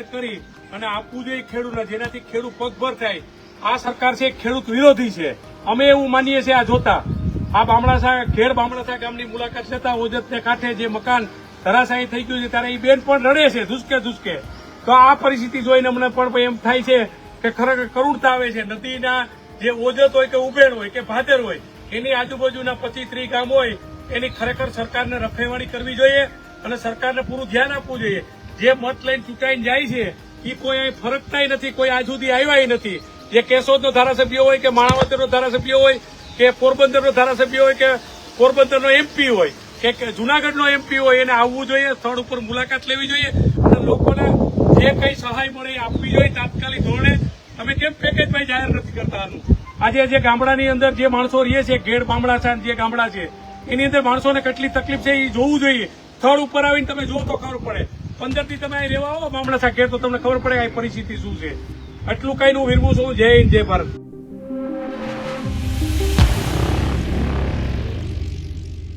જાહેર કરી અને આપવું જોઈએ ખેડૂતને, જેનાથી ખેડૂત પગભર થાય. આ સરકાર છે ખેડૂત વિરોધી છે. અમે એવું માનીએ છીએ આ જોતા. આ બામણાસા ખેડ બામણાસા ગામની મુલાકાત લેતા ઓજતને કાંઠે જે મકાન ધરાશાયી થઈ ગયું છે, ત્યારે એ બેન પણ રડે છે, ધુસકે ધુસકે. તો આ પરિસ્થિતિ જોઈને અમને પણ એમ થાય છે કે ખરેખર કરુણતા આવે છે. નદીના જે ઓજત હોય કે ઉબેણ હોય કે ભાદર હોય, એની આજુબાજુના પચીસ ત્રીસ ગામ હોય, એની ખરેખર સરકારને રખેવાળી કરવી જોઈએ અને સરકારને પૂરું ધ્યાન આપવું જોઈએ. જે મત લઈને ચૂંટાઈને જાય છે એ કોઈ અહીં ફરકતાય નથી, કોઈ આજ સુધી આવ્યા નથી. જે કેશોદનો ધારાસભ્ય હોય કે માણાવદરનો ધારાસભ્ય હોય કે પોરબંદરનો ધારાસભ્ય હોય કે પોરબંદરનો એમપી હોય કે જુનાગઢનો એમપી હોય, એને આવવું જોઈએ, સ્થળ ઉપર મુલાકાત લેવી જોઈએ અને લોકોને જે કઈ સહાય મળે આપવી જોઈએ તાત્કાલિક ધોરણે. તમે કેમ પેકેજમાં જાહેર નથી કરતા આનું? આજે જે ગામડાની અંદર જે માણસો રહે છે ઘેડ બામડા છે જે ગામડા છે, એની અંદર માણસોને કેટલી તકલીફ છે એ જોવું જોઈએ. સ્થળ ઉપર આવીને તમે જુઓ તો ખબર પડે. પંદરથી તમે અહીં રહેવા આવો બામડા ઘેર તો તમને ખબર પડે આ પરિસ્થિતિ શું છે. આટલું કઈ નું વિરમું છું. જય હિન્દ, જય ભારત.